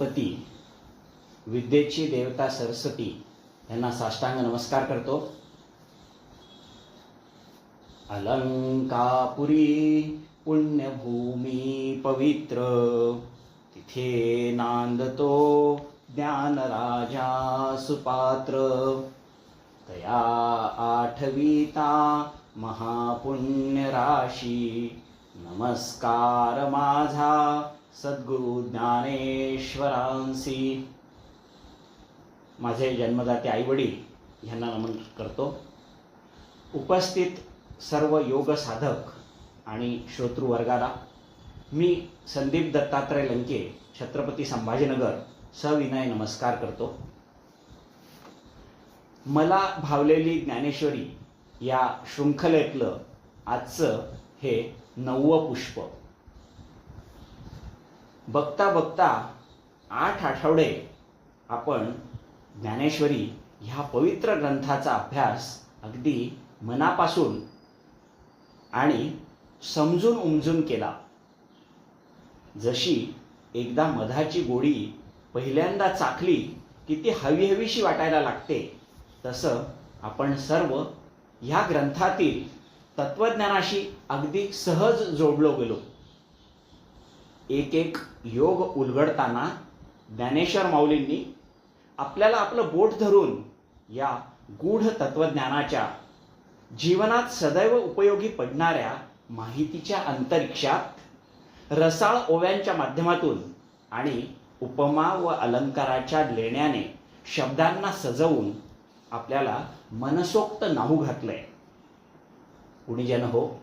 गणपती विद्येची देवता सरस्वती यांना साष्टांग नमस्कार करतो. अलंकापुरी पुण्यभूमी पवित्र तिथे नांदतो ज्ञानराजा सुपात्र. तया आठविता महापुण्य राशी नमस्कार माझा. सद्गुरु ज्ञानेश्वरांसी. माझे जन्मदाते आईवडील ह्यांना नमन करतो. उपस्थित सर्व योग साधक आणि श्रोतृवर्गाला मी संदीप दत्तात्रय लंके छत्रपती संभाजीनगर सविनय नमस्कार करतो. मला भावलेली ज्ञानेश्वरी या शृंखलेतलं आजचं हे नववं पुष्प. बघता बघता आठ आठवडे आपण ज्ञानेश्वरी ह्या पवित्र ग्रंथाचा अभ्यास अगदी मनापासून आणि समजून उमजून केला. जशी एकदा मधाची गोडी पहिल्यांदा चाखली की ती हवी हवीशी वाटायला लागते तसं आपण सर्व ह्या ग्रंथातील तत्वज्ञानाशी अगदी सहज जोडलो गेलो. एक एक योग उलगडताना ज्ञानेश्वर माऊलींनी आपल्याला आपलं बोट धरून या गूढ तत्वज्ञानाच्या जीवनात सदैव उपयोगी पडणाऱ्या माहितीच्या अंतरिक्षात रसाळ ओव्यांच्या माध्यमातून आणि उपमा व अलंकाराच्या लेण्याने शब्दांना सजवून आपल्याला मनसोक्त नाहू घातलंय. कुणीजन हो?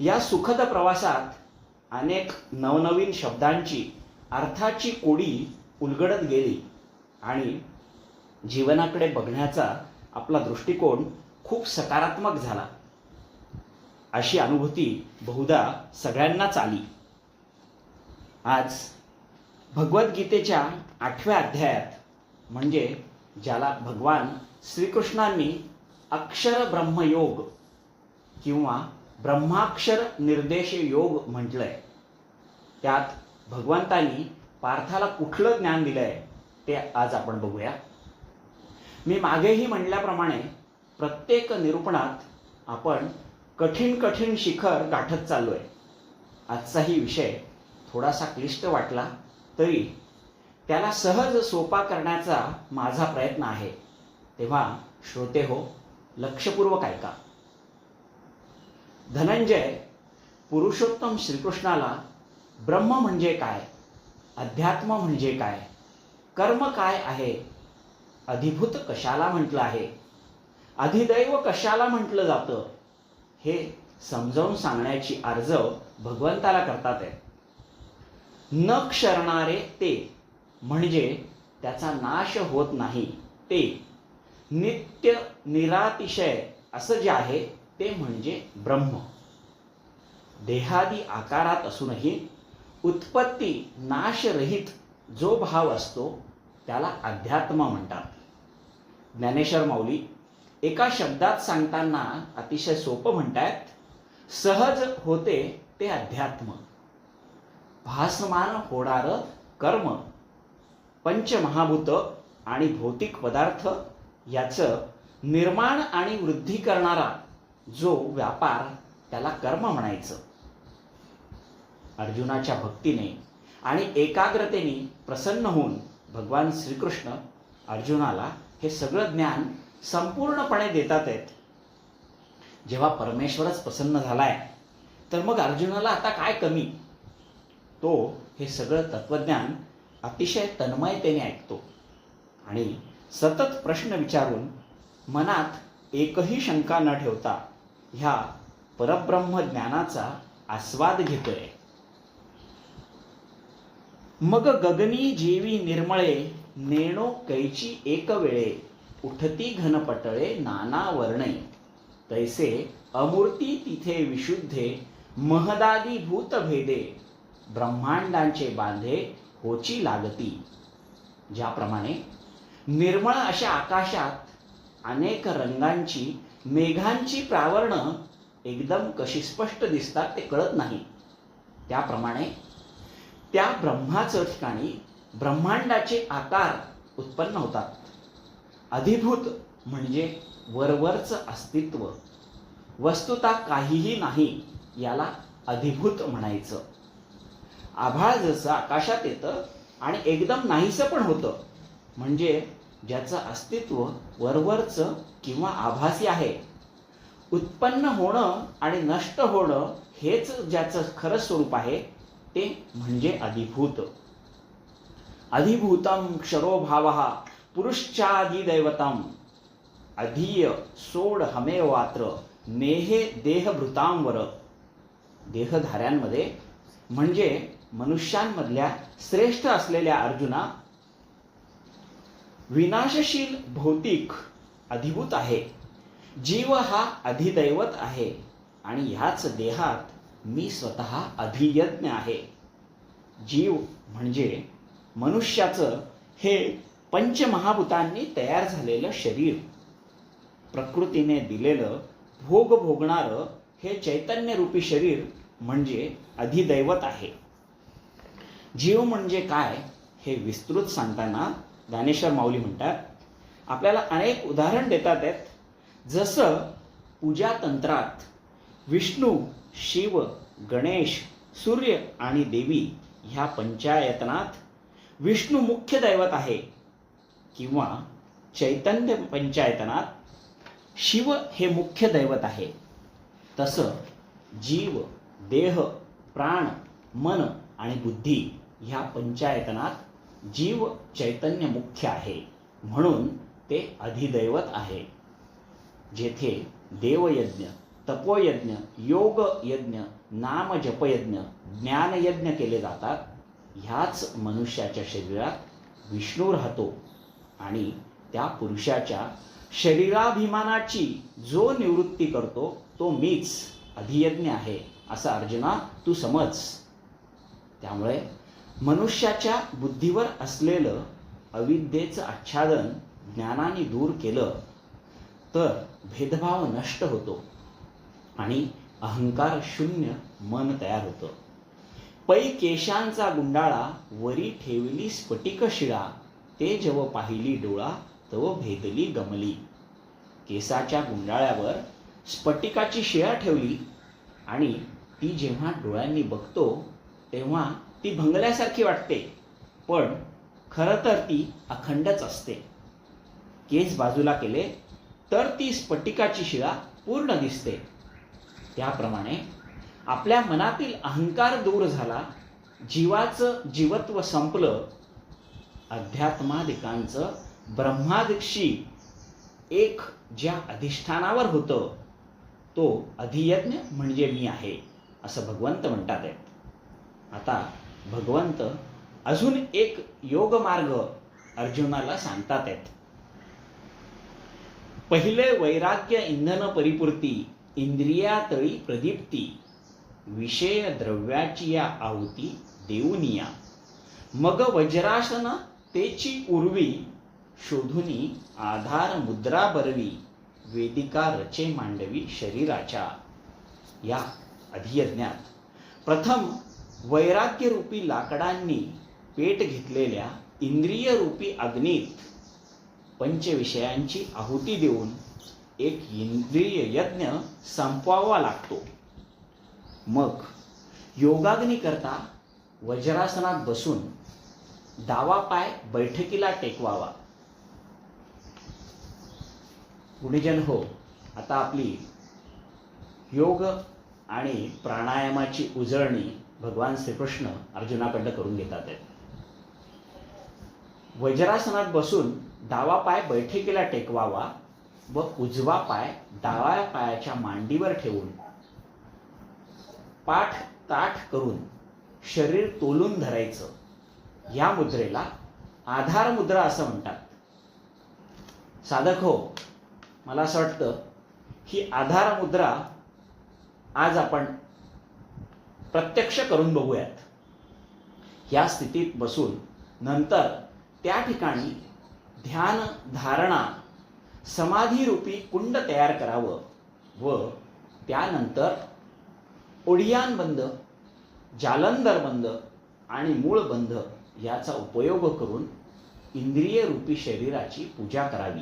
या सुखद प्रवासात अनेक नवनवीन शब्दांची अर्थाची कोडी उलगडत गेली आणि जीवनाकडे बघण्याचा आपला दृष्टिकोन खूप सकारात्मक झाला. अशी अनुभूती बहुधा सगळ्यांनाच आली. आज भगवद्गीतेच्या आठव्या अध्यायात म्हणजे ज्याला भगवान श्रीकृष्णांनी अक्षर ब्रह्मयोग किंवा ब्रह्माक्षर निर्देश योग म्हटलंय. त्यात भगवंतांनी पार्थाला कुठलं ज्ञान दिलंय ते आज आपण बघूया. मी मागेही म्हणल्याप्रमाणे प्रत्येक निरूपणात आपण कठीण कठीण शिखर गाठत चाललोय. आजचाही विषय थोडासा क्लिष्ट वाटला तरी त्याला सहज सोपा करण्याचा माझा प्रयत्न आहे. तेव्हा श्रोते हो लक्षपूर्वक ऐका. धनंजय पुरुषोत्तम श्रीकृष्णाला ब्रह्म म्हणजे काय? अध्यात्म म्हणजे काय? कर्म काय आहे? अधिभूत कशाला म्हटलं आहे? अधिदैव कशाला म्हटलं जातं? हे समजावून सांगण्याची अर्जव भगवंताला करतात आहे न क्षरणारे ते म्हणजे त्याचा नाश होत नाही. ते नित्य निरातिशय असं जे आहे ते म्हणजे ब्रह्म. देहादी आकारात असूनही उत्पत्ती नाशरहित जो भाव असतो त्याला अध्यात्म म्हणतात. ज्ञानेश्वर माऊली एका शब्दात सांगताना अतिशय सोपं म्हणतायत सहज होते ते अध्यात्म. भासमान होणार कर्म पंचमहाभूत आणि भौतिक पदार्थ याचं निर्माण आणि वृद्धी करणारा जो व्यापार त्याला कर्म म्हणायचं. अर्जुनाच्या भक्तीने आणि एकाग्रतेने प्रसन्न होऊन भगवान श्रीकृष्ण अर्जुनाला हे सगळं ज्ञान संपूर्णपणे देतात आहेत. जेव्हा परमेश्वरच प्रसन्न झालाय तर मग अर्जुनाला आता काय कमी? तो हे सगळं तत्वज्ञान अतिशय तन्मयतेने ऐकतो आणि सतत प्रश्न विचारून मनात एकही शंका न ठेवता ह्या परब्रह्म ज्ञानाचा आस्वाद घेतोय. मग गगनी जीवी निर्मळे नेणो कैची एक वेळे उठती घनपटळे नाना वर्णे. तैसे अमूर्ती तिथे विशुद्धे महदादी भूत भेदे ब्रह्मांडांचे बांधे होची लागती. ज्याप्रमाणे निर्मळ अशा आकाशात अनेक रंगांची मेघांची प्रावरणं एकदम कशी स्पष्ट दिसतात ते कळत नाही. त्याप्रमाणे त्या ब्रह्माचं ठिकाणी ब्रह्मांडाचे आकार उत्पन्न होतात. अधिभूत म्हणजे वरवरचं अस्तित्व. वस्तुता काहीही नाही याला अधिभूत म्हणायचं. आभाळ जसं आकाशात येतं आणि एकदम नाहीसं पण होतं. म्हणजे ज्याचं अस्तित्व वरवरचं किंवा आभासी आहे. उत्पन्न होणं आणि नष्ट होणं हेच ज्याचं खरं स्वरूप आहे ते म्हणजे अधिभूत. अधिभूतम क्षरोभाव पुरुषादिदैवतम अधीय सोड हमे वात्र नेहे देहभृतांवर देहधाऱ्यांमध्ये म्हणजे मनुष्यांमधल्या श्रेष्ठ असलेल्या अर्जुना विनाशशील भौतिक अधिभूत आहे. जीव हा अधिदैवत आहे आणि ह्याच देहात मी स्वतः अभियज्ञ आहे. जीव म्हणजे मनुष्याचं हे पंचमहाभूतांनी तयार झालेलं शरीर. प्रकृतीने दिलेलं भोग भोगणारं हे चैतन्यरूपी शरीर म्हणजे अधिदैवत आहे. जीव म्हणजे काय हे विस्तृत सांगताना ज्ञानेश्वर माऊली म्हणतात. आपल्याला अनेक उदाहरण देतात आहेत. जसं पूजा तंत्रात विष्णू शिव गणेश सूर्य आणि देवी ह्या पंचायतनात विष्णू मुख्य दैवत आहे. किंवा चैतन्य पंचायतनात शिव हे मुख्य दैवत आहे. तसं जीव देह प्राण मन आणि बुद्धी ह्या पंचायतनात जीव चैतन्य मुख्य आहे म्हणून ते अधिदैवत आहे. जेथे देवयज्ञ तपोयज्ञ योग यज्ञ नाम जपयज्ञ ज्ञानयज्ञ केले जातात ह्याच मनुष्याच्या शरीरात विष्णू राहतो आणि त्या पुरुषाच्या शरीराभिमानाची जो निवृत्ती करतो तो मीच अधियज्ञ आहे असं अर्जुना तू समज. त्यामुळे मनुष्याच्या बुद्धीवर असलेलं अविद्येचं आच्छादन ज्ञानाने दूर केलं तर भेदभाव नष्ट होतो आणि अहंकार शून्य मन तयार होतं. पै केशांचा गुंडाळा वरी ठेवली स्फटिक शिळा ते जव पाहिली डोळा तव भेदली गमली. केसाच्या गुंडाळ्यावर स्फटिकाची शिळा ठेवली आणि ती जेव्हा डोळ्यांनी बघतो तेव्हा ती भंगल्यासारखी वाटते. पण खरं तर ती अखंडच असते. केस बाजूला केले तर ती स्फटिकाची शिळा पूर्ण दिसते. त्याप्रमाणे आपल्या मनातील अहंकार दूर झाला जीवाचं जीवत्व संपलं अध्यात्मादिकांचं ब्रह्मादिक्षी एक ज्या अधिष्ठानावर होतं तो अधियज्ञ म्हणजे मी आहे असं भगवंत म्हणतात आहेत. आता भगवंत अजून एक योग मार्ग अर्जुनाला सांगतात आहेत. पहिले वैराग्य इंधन परिपूर्ती इंद्रियातळी प्रदीप्ती विषय द्रव्याची या आहुती देऊनिया मग वज्रासन तेची उर्वी शोधुनी आधार मुद्रा बरवी वेदिका रचे मांडवी शरीराच्या. या अधियज्ञात प्रथम वैराग्यरूपी लाकडांनी पेट घेतलेल्या इंद्रिय रूपी अग्नीत पंचविषयांची आहुती देऊन एक इंद्रिय यज्ञ संपवावा लागतो. मग योगाग्नी करता वज्रासनात बसून डावा पाय बैठकीला टेकवावा. गुणीजन हो आता आपली योग आणि प्राणायामाची उजळणी भगवान श्रीकृष्ण अर्जुनाकडनं करून घेतात आहेत वज्रासनात बसून डावा पाय बैठकीला टेकवावा व उजवा पाय डाव्या पायाच्या मांडीवर ठेवून पाठ ताठ करून शरीर तोलून धरायचं. या मुद्रेला आधार मुद्रा असं म्हणतात. साधक हो मला असं वाटतं ही आधार मुद्रा आज आपण प्रत्यक्ष करून बघूयात. या स्थितीत बसून नंतर त्या ठिकाणी ध्यान धारणा समाधीरूपी कुंड तयार करावं व त्यानंतर ओढियान बंद जालंधर बंद आणि मूळ बंद याचा उपयोग करून इंद्रिय रूपी शरीराची पूजा करावी.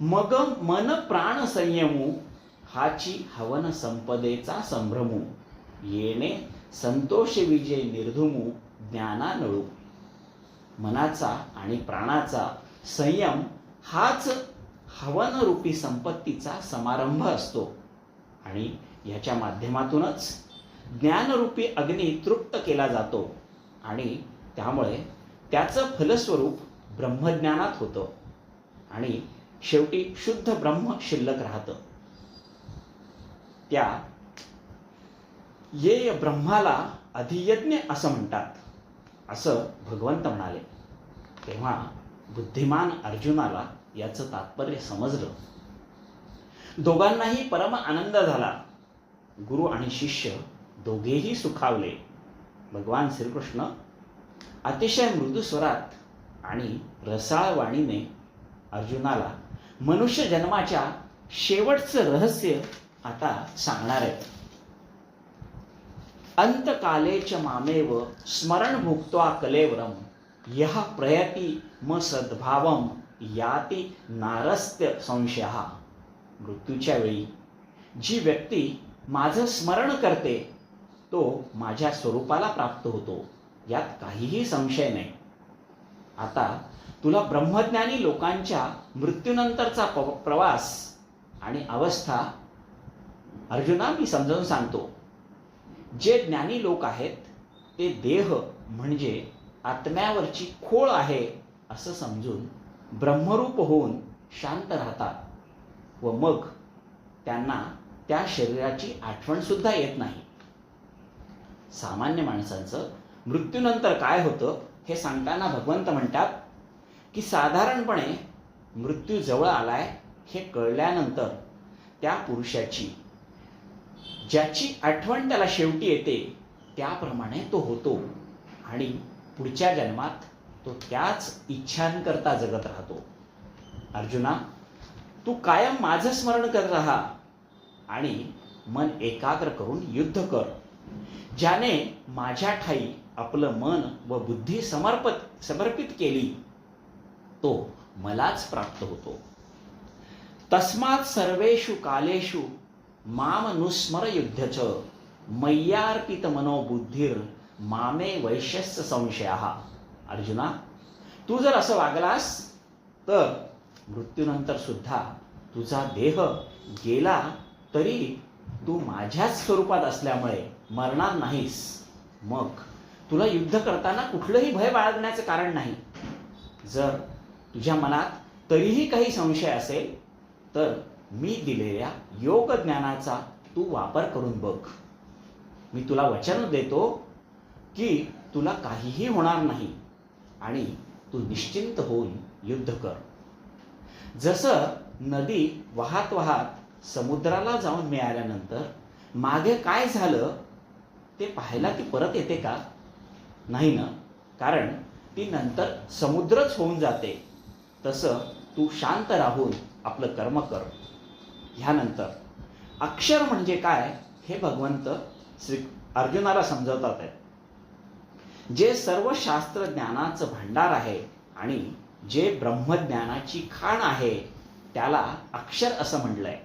मग मन प्राण संयमू हाची हवन संपदेचा संभ्रमू. येणे संतोष विजय निर्धुमू ज्ञानानळू. मनाचा आणि प्राणाचा संयम हाच हवनरूपी संपत्तीचा समारंभ असतो. आणि याच्या माध्यमातूनच ज्ञानरूपी अग्नी तृप्त केला जातो आणि त्यामुळे त्याचं फलस्वरूप ब्रह्मज्ञानात होतं. आणि शेवटी शुद्ध ब्रह्म शिल्लक राहतं. त्या ये ब्रह्माला अधियज्ञ असं म्हणतात. असं भगवंत म्हणाले. तेव्हा बुद्धिमान अर्जुनाला याचं तात्पर्य समजलं. दोघांनाही परम आनंद झाला. गुरु आणि शिष्य दोघेही सुखावले. भगवान श्रीकृष्ण अतिशय मृदू स्वरात आणि रसाळ वाणीने अर्जुनाला मनुष्य जन्माच्या शेवटचं रहस्य आता सांगणार आहेत. अंतकालेच मामेव स्मरण भुक्त्वा कलेवरम यह प्रयती म सद्भावम याती नारस्त्य संशय। मृत्यूच्या वेळी जी व्यक्ती माझं स्मरण करते तो माझ्या स्वरूपाला प्राप्त होतो यात काहीही संशय नाही. आता तुला ब्रह्मज्ञानी लोकांच्या मृत्यूनंतरचा प- प्रवास आणि अवस्था अर्जुना मी समजावून सांगतो. जे ज्ञानी लोक आहेत ते देह म्हणजे आत्म्यावरची खोळ आहे असं समजून ब्रह्मरूप होऊन शांत राहतात व मग त्यांना त्या शरीराची आठवण सुद्धा येत नाही. सामान्य माणसांचं मृत्यूनंतर काय होतं हे सांगताना भगवंत म्हणतात की साधारणपणे मृत्यू जवळ आलाय हे कळल्यानंतर त्या पुरुषाची ज्याची आठवण त्याला शेवटी येते त्याप्रमाणे तो होतो. आणि पुढच्या जन्मात तो त्याच इच्छांकरता जगत राहतो. अर्जुना तू कायम माझं स्मरण करत राहा आणि मन एकाग्र करून युद्ध कर ज्याने माझ्या ठाई आपलं मन व बुद्धी समर्पित समर्पित केली. तो मलाच प्राप्त होतो. तस्मात सर्वेषु कालेषु मामनुस्मर युद्धच मय्यार्पित मनोबुद्धीर मामे वैश्यस्य संशय। अर्जुना तू जर असं वागलास तर मृत्यूनंतर सुद्धा तुझा देह गेला तरी तू माझ्याच स्वरूपात असल्यामुळे मरणार नाहीस. मग तुला युद्ध करताना कुठलंही भय बाळगण्याचं कारण नाही. जर तुझ्या मनात तरीही काही संशय असेल तर मी दिलेल्या योग ज्ञानाचा तू वापर करून बघ. मी तुला वचन देतो की तुला काहीही होणार नाही आणि तू निश्चिंत होऊन युद्ध कर. जसं नदी वाहत वाहत समुद्राला जाऊन मिळाल्यानंतर मागे काय झालं ते पाहायला ती परत येते का? नाही ना. कारण ती नंतर समुद्रच होऊन जाते. तसं तू शांत राहून आपलं कर्म कर. ह्यानंतर. अक्षर म्हणजे काय? हे भगवंत श्री अर्जुनाला समजवतात. आहेत जे सर्व शास्त्र ज्ञानाचं भांडार आहे आणि जे ब्रह्मज्ञानाची खाण आहे त्याला अक्षर असं म्हटलंय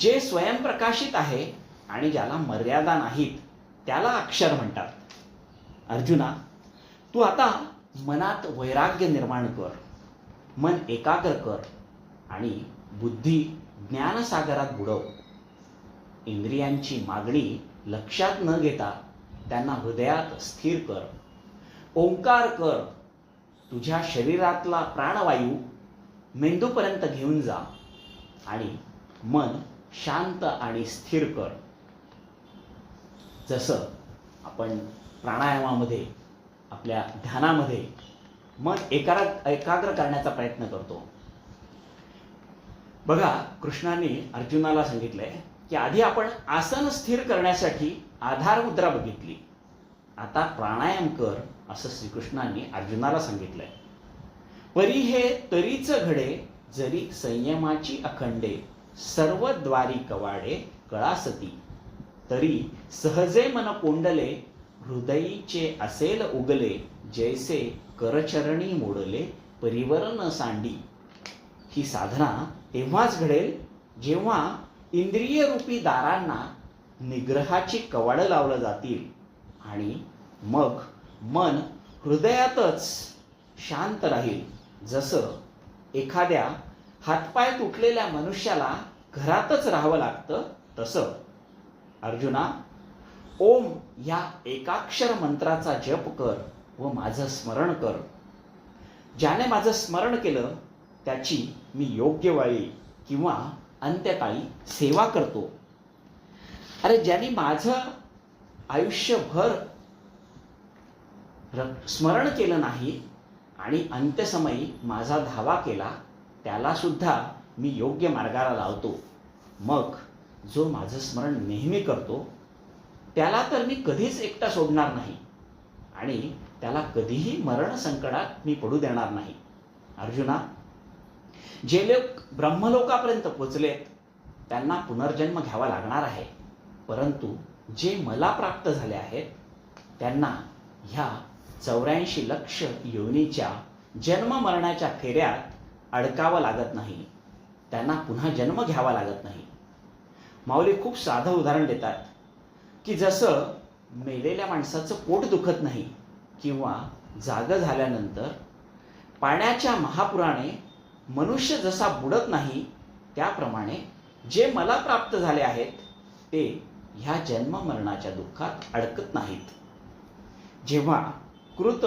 जे स्वयंप्रकाशित आहे आणि ज्याला मर्यादा नाहीत त्याला अक्षर म्हणतात. अर्जुना तू आता मनात वैराग्य निर्माण कर मन एकाग्र कर आणि बुद्धी ज्ञानसागरात बुडव. इंद्रियांची मागणी लक्षात न घेता त्यांना हृदयात स्थिर कर. ओंकार कर. तुझ्या शरीरातला प्राणवायू मेंदूपर्यंत घेऊन जा आणि मन शांत आणि स्थिर कर. जसं आपण प्राणायामामध्ये आपल्या ध्यानामध्ये मन एकाग्र एकाग्र करण्याचा प्रयत्न करतो. बघा कृष्णाने अर्जुनाला सांगितलंय की आधी आपण आसन स्थिर करण्यासाठी आधार मुद्रा बघितली. आता प्राणायाम कर असं श्रीकृष्णाने अर्जुनाला सांगितलंय. परी हे तरीच घडे जरी संयमाची अखंडे सर्व द्वारी कवाडे कळासती. तरी सहजे मन कोंडले हृदयीचे असेल उगले जैसे करचरणी मोडले परिवरण सांडी. ही साधना तेव्हाच घडेल जेव्हा इंद्रिय रूपी दारांना निग्रहाची कवाड लावलं जातील. आणि मग मन हृदयातच शांत राहील. जसं एखाद्या हातपाय तुटलेल्या मनुष्याला घरातच राहावं लागतं तसं. अर्जुना ओम या एकाक्षर मंत्राचा जप कर व माझं स्मरण कर. ज्याने माझं स्मरण केलं त्याची मी योग्य वेळी किंवा अंत्यकाळी सेवा करतो. अरे ज्यांनी माझं आयुष्यभर स्मरण केलं नाही आणि अंत्यसमयी माझा धावा केला त्यालासुद्धा मी योग्य मार्गाला लावतो. मग जो माझं स्मरण नेहमी करतो त्याला तर मी कधीच एकटा सोडणार नाही आणि त्याला कधीही मरण संकटात मी पडू देणार नाही. अर्जुना जे लोक ब्रह्मलोकापर्यंत पोचलेत त्यांना पुनर्जन्म घ्यावा लागणार आहे. परंतु जे मला प्राप्त झाले आहेत त्यांना ह्या चौऱ्याऐंशी लक्ष योनीच्या जन्म मरणाच्या फेऱ्यात अडकावं लागत नाही. त्यांना पुन्हा जन्म घ्यावा लागत नाही. माऊली खूप साधं उदाहरण देतात की जसं मेलेल्या माणसाचं पोट दुखत नाही किंवा जाग झाल्यानंतर पाण्याच्या महापुराने मनुष्य जसा बुडत नाही त्याप्रमाणे जे मला प्राप्त झाले आहेत ते ह्या जन्म मरणाच्या दुःखात अडकत नाहीत. जेव्हा कृत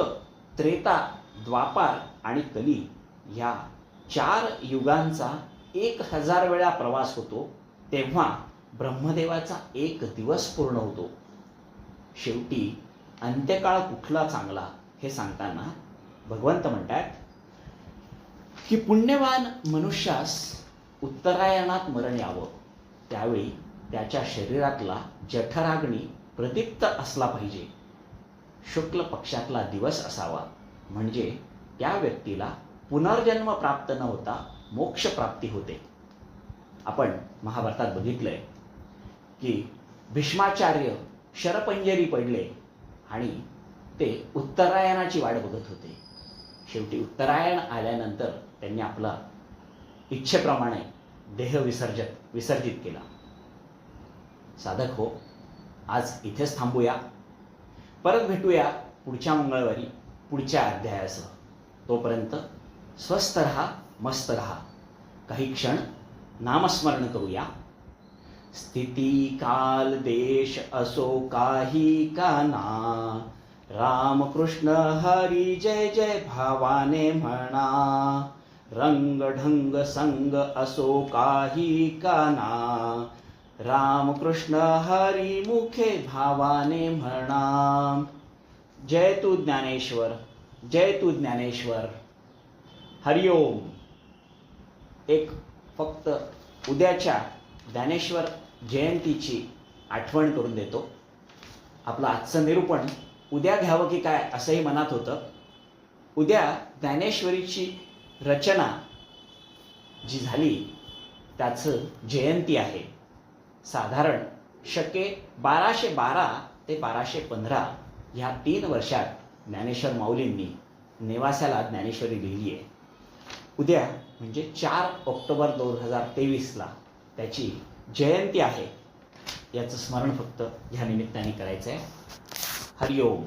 त्रेता द्वापार आणि कली या चार युगांचा एक हजार वेळा प्रवास होतो तेव्हा ब्रह्मदेवाचा एक दिवस पूर्ण होतो. शेवटी अंत्यकाळ कुठला चांगला हे सांगताना भगवंत म्हणतात की पुण्यवान मनुष्यास उत्तरायणात मरण यावं. त्यावेळी त्याच्या शरीरातला जठराग्नी प्रदीप्त असला पाहिजे. शुक्ल पक्षातला दिवस असावा. म्हणजे त्या व्यक्तीला पुनर्जन्म प्राप्त न होता मोक्ष प्राप्ती होते. आपण महाभारतात बघितलंय की भीष्माचार्य शरपंजरी पडले आणि ते उत्तरायणाची वाट बघत होते. शेवटी उत्तरायण आल्यानंतर त्यांनी आपला इच्छेप्रमाणे देह विसर्जत विसर्जित केला. साधक हो आज इथेच थांबूया. परत भेटूया पुढच्या मंगळवारी पुढच्या अध्यायासह. तोपर्यंत स्वस्थ रहा मस्त रहा. काही क्षण नामस्मरण करूया. स्थिती काल देश असो काही काना. रामकृष्ण हरी जय जय भावाने म्हणा. रंगढंग संग असो काही काना रामकृष्ण हरी मुखे भावाने म्हणा जय तू ज्ञानेश्वर जय तू ज्ञानेश्वर। हरिओम एक फक्त उद्याच्या ज्ञानेश्वर जयंतीची आठवण करून देतो. आपलं आजचं निरूपण उद्या घ्यावं की काय असंही मनात होतं. उद्या ज्ञानेश्वरीची रचना जी झाली त्याचं जयंती आहे. साधारण शके बाराशे बारा ते बाराशे पंधरा ह्या तीन वर्षात ज्ञानेश्वर माऊलींनी नेवास्याला ज्ञानेश्वरी लिहिली आहे उद्या म्हणजे चार ऑक्टोबर दोन हजार तेवीसला त्याची जयंती आहे. याचं स्मरण फक्त ह्या निमित्ताने करायचं आहे हरिओम.